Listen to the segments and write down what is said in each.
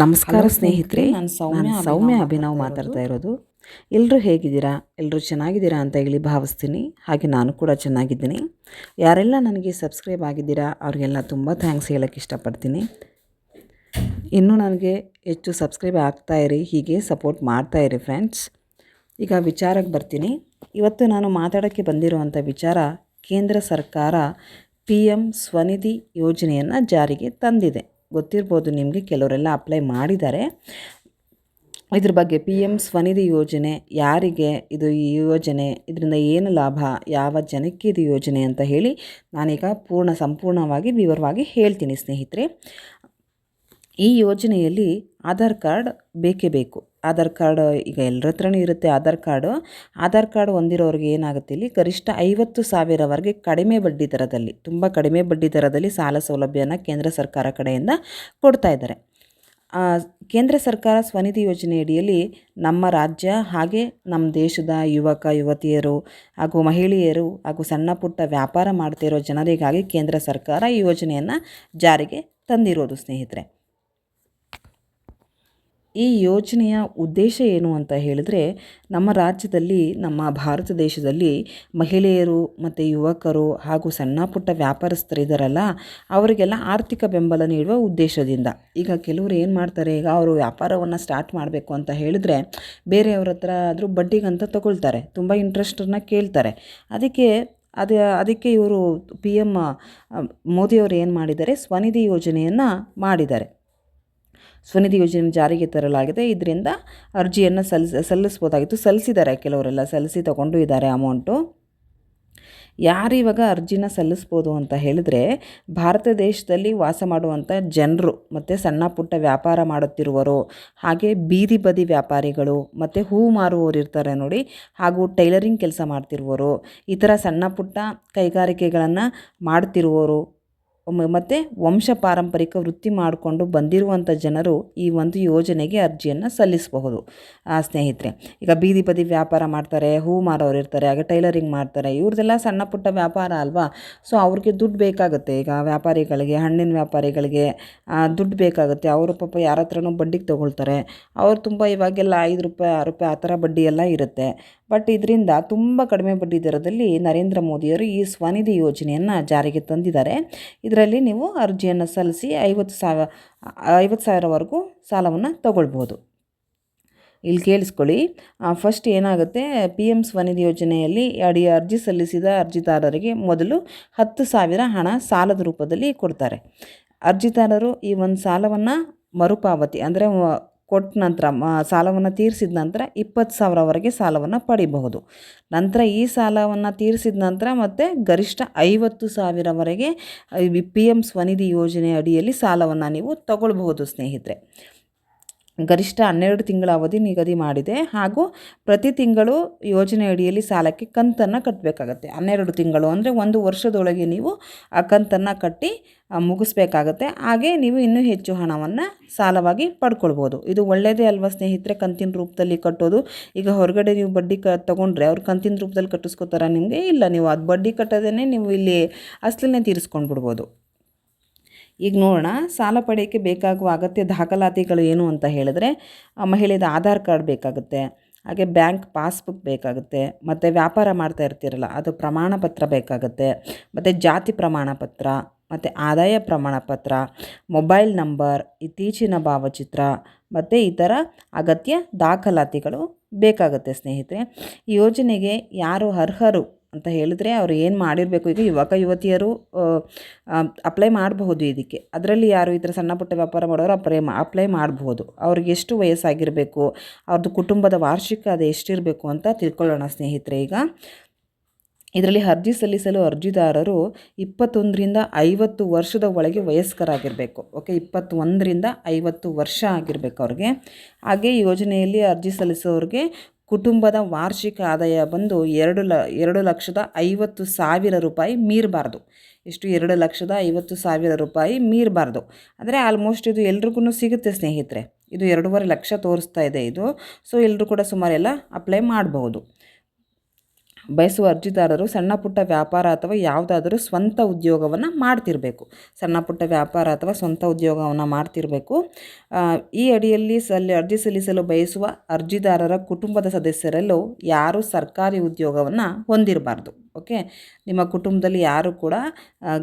ನಮಸ್ಕಾರ ಸ್ನೇಹಿತರೆ ನಾನು ಸೌಮ್ಯ ಸೌಮ್ಯ ಅಭಿನವ್ ಮಾತಾಡ್ತಾ ಇರೋದು. ಎಲ್ಲರೂ ಹೇಗಿದ್ದೀರಾ? ಎಲ್ಲರೂ ಚೆನ್ನಾಗಿದ್ದೀರಾ ಅಂತ ಹೇಳಿ ಭಾವಿಸ್ತೀನಿ. ಹಾಗೆ ನಾನು ಕೂಡ ಚೆನ್ನಾಗಿದ್ದೀನಿ. ಯಾರೆಲ್ಲ ನನಗೆ ಸಬ್ಸ್ಕ್ರೈಬ್ ಆಗಿದ್ದೀರಾ ಅವ್ರಿಗೆಲ್ಲ ತುಂಬ ಥ್ಯಾಂಕ್ಸ್ ಹೇಳೋಕ್ಕೆ ಇಷ್ಟಪಡ್ತೀನಿ. ಇನ್ನೂ ನನಗೆ ಹೆಚ್ಚು ಸಬ್ಸ್ಕ್ರೈಬ್ ಆಗ್ತಾ ಇರಿ ಹೀಗೆ ಸಪೋರ್ಟ್ ಮಾಡ್ತಾ ಇರಿ ಫ್ರೆಂಡ್ಸ್. ಈಗ ವಿಚಾರಕ್ಕೆ ಬರ್ತೀನಿ. ಇವತ್ತು ನಾನು ಮಾತಾಡೋಕ್ಕೆ ಬಂದಿರುವಂಥ ವಿಚಾರ ಕೇಂದ್ರ ಸರ್ಕಾರ ಪಿ ಎಂ ಸ್ವನಿಧಿ ಯೋಜನೆಯನ್ನು ಜಾರಿಗೆ ತಂದಿದೆ. ಗೊತ್ತಿರ್ಬೋದು ನಿಮಗೆ ಕೆಲವರೆಲ್ಲ ಅಪ್ಲೈ ಮಾಡಿದ್ದಾರೆ. ಇದ್ರ ಬಗ್ಗೆ ಪಿ ಎಂ ಸ್ವನಿಧಿ ಯೋಜನೆ, ಯಾರಿಗೆ ಇದು ಈ ಯೋಜನೆ, ಇದರಿಂದ ಏನು ಲಾಭ, ಯಾವ ಜನಕ್ಕೆ ಇದು ಯೋಜನೆ ಅಂತ ಹೇಳಿ ನಾನೀಗ ಪೂರ್ಣ, ಸಂಪೂರ್ಣವಾಗಿ ವಿವರವಾಗಿ ಹೇಳ್ತೀನಿ ಸ್ನೇಹಿತರೆ. ಈ ಯೋಜನೆಯಲ್ಲಿ ಆಧಾರ್ ಕಾರ್ಡ್ ಬೇಕೇ ಬೇಕು. ಆಧಾರ್ ಕಾರ್ಡ್ ಈಗ ಎಲ್ಲರ ಹತ್ರನೂ ಇರುತ್ತೆ. ಆಧಾರ್ ಕಾರ್ಡು, ಆಧಾರ್ ಕಾರ್ಡ್ ಹೊಂದಿರೋರಿಗೆ ಏನಾಗುತ್ತೆ ಇಲ್ಲಿ? ಗರಿಷ್ಠ ಐವತ್ತು ಸಾವಿರವರೆಗೆ ಕಡಿಮೆ ಬಡ್ಡಿ ದರದಲ್ಲಿ, ತುಂಬ ಕಡಿಮೆ ಬಡ್ಡಿ ದರದಲ್ಲಿ ಸಾಲ ಸೌಲಭ್ಯನ ಕೇಂದ್ರ ಸರ್ಕಾರ ಕಡೆಯಿಂದ ಕೊಡ್ತಾ ಇದ್ದಾರೆ. ಕೇಂದ್ರ ಸರ್ಕಾರ ಸ್ವನಿಧಿ ಯೋಜನೆಯಡಿಯಲ್ಲಿ ನಮ್ಮ ರಾಜ್ಯ ಹಾಗೆ ನಮ್ಮ ದೇಶದ ಯುವಕ, ಯುವತಿಯರು ಹಾಗೂ ಮಹಿಳೆಯರು ಹಾಗೂ ಸಣ್ಣ ಪುಟ್ಟ ವ್ಯಾಪಾರ ಮಾಡ್ತಿರೋ ಜನರಿಗಾಗಿ ಕೇಂದ್ರ ಸರ್ಕಾರ ಈ ಯೋಜನೆಯನ್ನು ಜಾರಿಗೆ ತಂದಿರೋದು ಸ್ನೇಹಿತರೆ. ಈ ಯೋಜನೆಯ ಉದ್ದೇಶ ಏನು ಅಂತ ಹೇಳಿದ್ರೆ, ನಮ್ಮ ರಾಜ್ಯದಲ್ಲಿ, ನಮ್ಮ ಭಾರತ ದೇಶದಲ್ಲಿ ಮಹಿಳೆಯರು ಮತ್ತು ಯುವಕರು ಹಾಗೂ ಸಣ್ಣ ಪುಟ್ಟ ವ್ಯಾಪಾರಸ್ಥರಿದ್ದಾರಲ್ಲ ಅವರಿಗೆಲ್ಲ ಆರ್ಥಿಕ ಬೆಂಬಲ ನೀಡುವ ಉದ್ದೇಶದಿಂದ. ಈಗ ಕೆಲವರು ಏನು ಮಾಡ್ತಾರೆ, ಈಗ ಅವರು ವ್ಯಾಪಾರವನ್ನು ಸ್ಟಾರ್ಟ್ ಮಾಡಬೇಕು ಅಂತ ಹೇಳಿದ್ರೆ, ಬೇರೆಯವ್ರ ಹತ್ರ ಆದರೂ ಬಡ್ಡಿಗಂತ ತಗೊಳ್ತಾರೆ, ತುಂಬ ಇಂಟ್ರೆಸ್ಟನ್ನು ಕೇಳ್ತಾರೆ. ಅದಕ್ಕೆ, ಅದು, ಅದಕ್ಕೆ ಇವರು ಪಿ ಎಂ ಮೋದಿಯವರು ಏನು ಮಾಡಿದ್ದಾರೆ, ಸ್ವನಿಧಿ ಯೋಜನೆಯನ್ನು ಮಾಡಿದ್ದಾರೆ. ಸ್ವನಿಧಿ ಯೋಜನೆ ಜಾರಿಗೆ ತರಲಾಗಿದೆ. ಇದರಿಂದ ಅರ್ಜಿಯನ್ನು ಸಲ್ಲಿಸ ಸಲ್ಲಿಸ್ಬೋದಾಗಿತ್ತು ಸಲ್ಲಿಸಿದ್ದಾರೆ ಕೆಲವರೆಲ್ಲ. ಸಲ್ಲಿಸಿ ತಗೊಂಡು ಇದ್ದಾರೆ ಅಮೌಂಟು. ಯಾರು ಇವಾಗ ಅರ್ಜಿನ ಸಲ್ಲಿಸ್ಬೋದು ಅಂತ ಹೇಳಿದ್ರೆ ಭಾರತ ದೇಶದಲ್ಲಿ ವಾಸ ಮಾಡುವಂಥ ಜನರು ಮತ್ತು ಸಣ್ಣ ಪುಟ್ಟ ವ್ಯಾಪಾರ ಮಾಡುತ್ತಿರುವರು ಹಾಗೆ ಬೀದಿ ಬದಿ ವ್ಯಾಪಾರಿಗಳು ಮತ್ತು ಹೂ ಮಾರುವವರು ಇರ್ತಾರೆ ನೋಡಿ. ಹಾಗೂ ಟೈಲರಿಂಗ್ ಕೆಲಸ ಮಾಡ್ತಿರುವರು ಈ ಥರ ಸಣ್ಣ ಪುಟ್ಟ ಕೈಗಾರಿಕೆಗಳನ್ನು ಮಾಡ್ತಿರುವವರು ಮತ್ತು ವಂಶ ಪಾರಂಪರಿಕ ವೃತ್ತಿ ಮಾಡಿಕೊಂಡು ಬಂದಿರುವಂಥ ಜನರು ಈ ಒಂದು ಯೋಜನೆಗೆ ಅರ್ಜಿಯನ್ನು ಸಲ್ಲಿಸಬಹುದು. ಆ ಸ್ನೇಹಿತರೆ, ಈಗ ಬೀದಿ ಬದಿ ವ್ಯಾಪಾರ ಮಾಡ್ತಾರೆ, ಹೂ ಮಾರೋರು ಇರ್ತಾರೆ ಹಾಗೆ ಟೈಲರಿಂಗ್ ಮಾಡ್ತಾರೆ, ಇವ್ರದ್ದೆಲ್ಲ ಸಣ್ಣ ಪುಟ್ಟ ವ್ಯಾಪಾರ ಅಲ್ವಾ? ಸೊ ಅವ್ರಿಗೆ ದುಡ್ಡು ಬೇಕಾಗುತ್ತೆ. ಈಗ ವ್ಯಾಪಾರಿಗಳಿಗೆ, ಹಣ್ಣಿನ ವ್ಯಾಪಾರಿಗಳಿಗೆ ದುಡ್ಡು ಬೇಕಾಗುತ್ತೆ. ಅವರು ಪಾಪ ಯಾರ ಹತ್ರನೂ ಬಡ್ಡಿಗೆ ತೊಗೊಳ್ತಾರೆ. ಅವ್ರು ತುಂಬ ಇವಾಗೆಲ್ಲ ಐದು ರೂಪಾಯಿ, ಆರು ರೂಪಾಯಿ ಆ ಥರ ಬಡ್ಡಿ ಎಲ್ಲ ಇರುತ್ತೆ. ಬಟ್ ಇದರಿಂದ ತುಂಬ ಕಡಿಮೆ ಬಡ್ಡಿ ದರದಲ್ಲಿ ನರೇಂದ್ರ ಮೋದಿಯವರು ಈ ಸ್ವನಿಧಿ ಯೋಜನೆಯನ್ನು ಜಾರಿಗೆ ತಂದಿದ್ದಾರೆ. ಇದರಲ್ಲಿ ನೀವು ಅರ್ಜಿಯನ್ನು ಸಲ್ಲಿಸಿ ಐವತ್ತು ಸಾವಿರ, ಐವತ್ತು ಸಾವಿರವರೆಗೂ ಸಾಲವನ್ನು ತಗೊಳ್ಬೋದು. ಇಲ್ಲಿ ಕೇಳಿಸ್ಕೊಳ್ಳಿ. ಫಸ್ಟ್ ಏನಾಗುತ್ತೆ? ಪಿ ಎಂ ಸ್ವನಿಧಿ ಯೋಜನೆಯಲ್ಲಿ ಅಡಿ, ಅರ್ಜಿ ಸಲ್ಲಿಸಿದ ಅರ್ಜಿದಾರರಿಗೆ ಮೊದಲು ಹತ್ತು ಸಾವಿರ ಹಣ ಸಾಲದ ರೂಪದಲ್ಲಿ ಕೊಡ್ತಾರೆ. ಅರ್ಜಿದಾರರು ಈ ಒಂದು ಸಾಲವನ್ನು ಮರುಪಾವತಿ, ಅಂದರೆ ಕೊಟ್ಟ ನಂತರ ಸಾಲವನ್ನು ತೀರಿಸಿದ ನಂತರ ಇಪ್ಪತ್ತು ಸಾವಿರವರೆಗೆ ಸಾಲವನ್ನು ಪಡಿಬಹುದು. ನಂತರ ಈ ಸಾಲವನ್ನು ತೀರಿಸಿದ ನಂತರ ಮತ್ತೆ ಗರಿಷ್ಠ ಐವತ್ತು ಸಾವಿರವರೆಗೆ ಪಿ ಎಂ ಸ್ವನಿಧಿ ಯೋಜನೆ ಅಡಿಯಲ್ಲಿ ಸಾಲವನ್ನು ನೀವು ತಗೊಳ್ಬಹುದು ಸ್ನೇಹಿತರೆ. ಗರಿಷ್ಠ ಹನ್ನೆರಡು ತಿಂಗಳ ಅವಧಿ ನಿಗದಿ ಮಾಡಿದೆ. ಹಾಗೂ ಪ್ರತಿ ತಿಂಗಳು ಯೋಜನೆ ಅಡಿಯಲ್ಲಿ ಸಾಲಕ್ಕೆ ಕಂತನ್ನು ಕಟ್ಟಬೇಕಾಗತ್ತೆ ಹನ್ನೆರಡು ತಿಂಗಳು ಅಂದರೆ ಒಂದು ವರ್ಷದೊಳಗೆ ನೀವು ಆ ಕಂತನ್ನು ಕಟ್ಟಿ ಮುಗಿಸ್ಬೇಕಾಗತ್ತೆ. ಹಾಗೆ ನೀವು ಇನ್ನೂ ಹೆಚ್ಚು ಹಣವನ್ನು ಸಾಲವಾಗಿ ಪಡ್ಕೊಳ್ಬೋದು. ಇದು ಒಳ್ಳೆಯದೇ ಅಲ್ವಾ ಸ್ನೇಹಿತರೆ? ಕಂತಿನ ರೂಪದಲ್ಲಿ ಕಟ್ಟೋದು. ಈಗ ಹೊರಗಡೆ ನೀವು ಬಡ್ಡಿ ಕ, ತೊಗೊಂಡ್ರೆ ಅವ್ರು ಕಂತಿನ ರೂಪದಲ್ಲಿ ಕಟ್ಟಿಸ್ಕೋತಾರೆ ನಿಮಗೆ? ಇಲ್ಲ, ನೀವು ಅದು ಬಡ್ಡಿ ಕಟ್ಟೋದೇ ನೀವು ಇಲ್ಲಿ ಅಸಲನ್ನೇ ತೀರಿಸ್ಕೊಂಡು ಬಿಡ್ಬೋದು ಈಗ ನೋಡೋಣ, ಸಾಲ ಪಡೆಯೋಕ್ಕೆ ಬೇಕಾಗುವ ಅಗತ್ಯ ದಾಖಲಾತಿಗಳು ಏನು ಅಂತ ಹೇಳಿದ್ರೆ ಮಹಿಳೆಯದ ಆಧಾರ್ ಕಾರ್ಡ್ ಬೇಕಾಗುತ್ತೆ, ಹಾಗೆ ಬ್ಯಾಂಕ್ ಪಾಸ್ಬುಕ್ ಬೇಕಾಗುತ್ತೆ, ಮತ್ತು ವ್ಯಾಪಾರ ಮಾಡ್ತಾ ಇರ್ತೀರಲ್ಲ, ಅದು ಪ್ರಮಾಣ ಪತ್ರ ಬೇಕಾಗುತ್ತೆ, ಮತ್ತು ಜಾತಿ ಪ್ರಮಾಣ ಪತ್ರ ಮತ್ತು ಆದಾಯ ಪ್ರಮಾಣ ಪತ್ರ ಮೊಬೈಲ್ ನಂಬರ್, ಇತ್ತೀಚಿನ ಭಾವಚಿತ್ರ, ಮತ್ತು ಇತರ ಅಗತ್ಯ ದಾಖಲಾತಿಗಳು ಬೇಕಾಗುತ್ತೆ ಸ್ನೇಹಿತರೆ. ಯೋಜನೆಗೆ ಯಾರು ಅರ್ಹರು ಅಂತ ಹೇಳಿದ್ರೆ ಅವರು ಏನು ಮಾಡಿರಬೇಕು? ಈಗ ಯುವಕ, ಯುವತಿಯರು ಅಪ್ಲೈ ಮಾಡಬಹುದು ಇದಕ್ಕೆ. ಅದರಲ್ಲಿ ಯಾರು ಈ ಥರ ಸಣ್ಣ ಪುಟ್ಟ ವ್ಯಾಪಾರ ಮಾಡೋರು ಅಪ್ಲೈ ಅಪ್ಲೈ ಮಾಡಬಹುದು. ಅವ್ರಿಗೆ ಎಷ್ಟು ವಯಸ್ಸಾಗಿರಬೇಕು? ಅವ್ರದ್ದು ಕುಟುಂಬದ ವಾರ್ಷಿಕ ಅದು ಎಷ್ಟಿರಬೇಕು ಅಂತ ತಿಳ್ಕೊಳ್ಳೋಣ ಸ್ನೇಹಿತರೆ ಈಗ. ಇದರಲ್ಲಿ ಅರ್ಜಿ ಸಲ್ಲಿಸಲು ಅರ್ಜಿದಾರರು ಇಪ್ಪತ್ತೊಂದರಿಂದ ಐವತ್ತು ವರ್ಷದ ಒಳಗೆ ವಯಸ್ಕರಾಗಿರಬೇಕು. ಓಕೆ ಇಪ್ಪತ್ತೊಂದರಿಂದ ಐವತ್ತು ವರ್ಷ ಆಗಿರಬೇಕು ಅವ್ರಿಗೆ. ಹಾಗೆ ಯೋಜನೆಯಲ್ಲಿ ಅರ್ಜಿ ಸಲ್ಲಿಸೋರಿಗೆ ಕುಟುಂಬದ ವಾರ್ಷಿಕ ಆದಾಯ ಬಂದು ಎರಡು ಲ, ಎರಡು ಲಕ್ಷದ ಐವತ್ತು ಸಾವಿರ ರೂಪಾಯಿ ಮೀರಬಾರ್ದು. ಎಷ್ಟು ಎರಡು ಲಕ್ಷದ ಐವತ್ತು ಸಾವಿರ ರೂಪಾಯಿ ಮೀರಬಾರ್ದು. ಅಂದರೆ ಆಲ್ಮೋಸ್ಟ್ ಇದು ಎಲ್ರಿಗೂ ಸಿಗುತ್ತೆ ಸ್ನೇಹಿತರೆ. ಇದು ಎರಡೂವರೆ ಲಕ್ಷ ತೋರಿಸ್ತಾ ಇದೆ ಇದು. ಸೊ ಎಲ್ಲರೂ ಕೂಡ ಸುಮಾರೆಲ್ಲ ಅಪ್ಲೈ ಮಾಡಬಹುದು. ಬಯಸುವ ಅರ್ಜಿದಾರರು ಸಣ್ಣ ಪುಟ್ಟ ವ್ಯಾಪಾರ ಅಥವಾ ಯಾವುದಾದರೂ ಸ್ವಂತ ಉದ್ಯೋಗವನ್ನು ಮಾಡ್ತಿರಬೇಕು. ಸಣ್ಣ ಪುಟ್ಟ ವ್ಯಾಪಾರ ಅಥವಾ ಸ್ವಂತ ಉದ್ಯೋಗವನ್ನು ಮಾಡ್ತಿರಬೇಕು. ಈ ಅಡಿಯಲ್ಲಿ ಸಲ್ಲಿ, ಅರ್ಜಿ ಸಲ್ಲಿಸಲು ಬಯಸುವ ಅರ್ಜಿದಾರರ ಕುಟುಂಬದ ಸದಸ್ಯರಲ್ಲೂ ಯಾರೂ ಸರ್ಕಾರಿ ಉದ್ಯೋಗವನ್ನು ಹೊಂದಿರಬಾರ್ದು. ಓಕೆ? ನಿಮ್ಮ ಕುಟುಂಬದಲ್ಲಿ ಯಾರು ಕೂಡ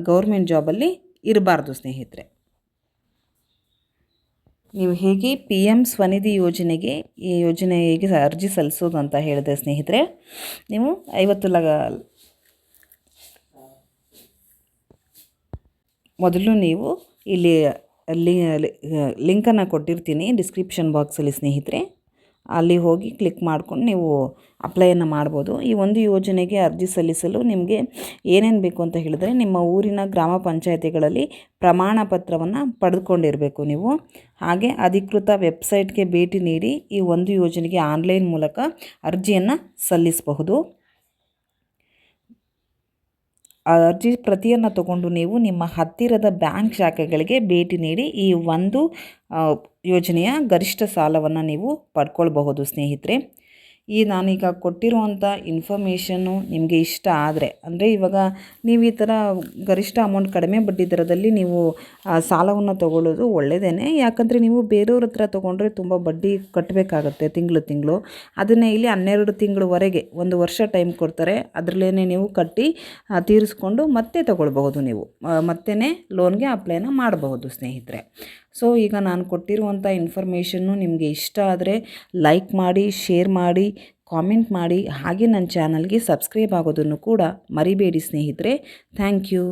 ಗೌರ್ಮೆಂಟ್ ಜಾಬಲ್ಲಿ ಇರಬಾರ್ದು, ಸ್ನೇಹಿತರೆ. ನೀವು ಹೇಗೆ ಪಿ ಎಂ ಸ್ವನಿಧಿ ಯೋಜನೆಗೆ ಈ ಯೋಜನೆ ಹೇಗೆ ಅರ್ಜಿ ಸಲ್ಲಿಸೋದು ಅಂತ ಹೇಳಿದೆ ಸ್ನೇಹಿತರೆ, ನೀವು ಐವತ್ತು ಲಗ ಮೊದಲು ನೀವು ಇಲ್ಲಿ ಲಿಂಕನ್ನು ಕೊಟ್ಟಿರ್ತೀನಿ ಡಿಸ್ಕ್ರಿಪ್ಷನ್ ಬಾಕ್ಸಲ್ಲಿ ಸ್ನೇಹಿತರೆ. ಅಲ್ಲಿ ಹೋಗಿ ಕ್ಲಿಕ್ ಮಾಡ್ಕೊಂಡು ನೀವು ಅಪ್ಲೈಯನ್ನು ಮಾಡ್ಬೋದು. ಈ ಒಂದು ಯೋಜನೆಗೆ ಅರ್ಜಿ ಸಲ್ಲಿಸಲು ನಿಮಗೆ ಏನೇನು ಬೇಕು ಅಂತ ಹೇಳಿದ್ರೆ ನಿಮ್ಮ ಊರಿನ ಗ್ರಾಮ ಪಂಚಾಯತಿಗಳಲ್ಲಿ ಪ್ರಮಾಣ ಪತ್ರವನ್ನು ಪಡೆದುಕೊಂಡಿರಬೇಕು ನೀವು. ಹಾಗೆ ಅಧಿಕೃತ ವೆಬ್ಸೈಟ್ಗೆ ಭೇಟಿ ನೀಡಿ ಈ ಒಂದು ಯೋಜನೆಗೆ ಆನ್ಲೈನ್ ಮೂಲಕ ಅರ್ಜಿಯನ್ನು ಸಲ್ಲಿಸಬಹುದು. ಆ ಅರ್ಜಿ ಪ್ರತಿಯನ್ನು ತಗೊಂಡು ನೀವು ನಿಮ್ಮ ಹತ್ತಿರದ ಬ್ಯಾಂಕ್ ಶಾಖೆಗಳಿಗೆ ಭೇಟಿ ನೀಡಿ ಈ ಒಂದು ಯೋಜನೆಯ ಗರಿಷ್ಠ ಸಾಲವನ್ನು ನೀವು ಪಡ್ಕೊಳ್ಬಹುದು ಸ್ನೇಹಿತರೆ. ಈ ನಾನೀಗ ಕೊಟ್ಟಿರುವಂಥ ಇನ್ಫಾರ್ಮೇಷನ್ನು ನಿಮಗೆ ಇಷ್ಟ ಆದರೆ, ಅಂದರೆ ಇವಾಗ ನೀವು ಈ ಥರ ಗರಿಷ್ಠ ಅಮೌಂಟ್ ಕಡಿಮೆ ಬಡ್ಡಿ ದರದಲ್ಲಿ ನೀವು ಸಾಲವನ್ನು ತಗೊಳ್ಳೋದು ಒಳ್ಳೆಯದೇ ಯಾಕಂದರೆ ನೀವು ಬೇರೆಯವ್ರ ಹತ್ರ ತೊಗೊಂಡ್ರೆ ತುಂಬ ಬಡ್ಡಿ ಕಟ್ಟಬೇಕಾಗತ್ತೆ ತಿಂಗಳು ತಿಂಗಳು. ಅದನ್ನೇ ಇಲ್ಲಿ ಹನ್ನೆರಡು ತಿಂಗಳವರೆಗೆ ಒಂದು ವರ್ಷ ಟೈಮ್ ಕೊಡ್ತಾರೆ. ಅದರಲ್ಲೇ ನೀವು ಕಟ್ಟಿ ತೀರಿಸ್ಕೊಂಡು ಮತ್ತೆ ತಗೊಳ್ಬಹುದು ನೀವು. ಮತ್ತೇ ಲೋನ್ಗೆ ಅಪ್ಲೈನ ಮಾಡಬಹುದು ಸ್ನೇಹಿತರೆ. ಸೊ ಈಗ ನಾನು ಕೊಟ್ಟಿರುವಂಥ ಇನ್ಫಾರ್ಮೇಷನ್ನು ನಿಮಗೆ ಇಷ್ಟ ಆದರೆ ಲೈಕ್ ಮಾಡಿ ಶೇರ್ ಮಾಡಿ ಕಾಮೆಂಟ್ ಮಾಡಿ ಹಾಗೆ ನನ್ನ ಚಾನಲ್ಗೆ ಸಬ್ಸ್ಕ್ರೈಬ್ ಆಗೋದನ್ನು ಕೂಡ ಮರಿಬೇಡಿ ಸ್ನೇಹಿತರೆ. Thank you.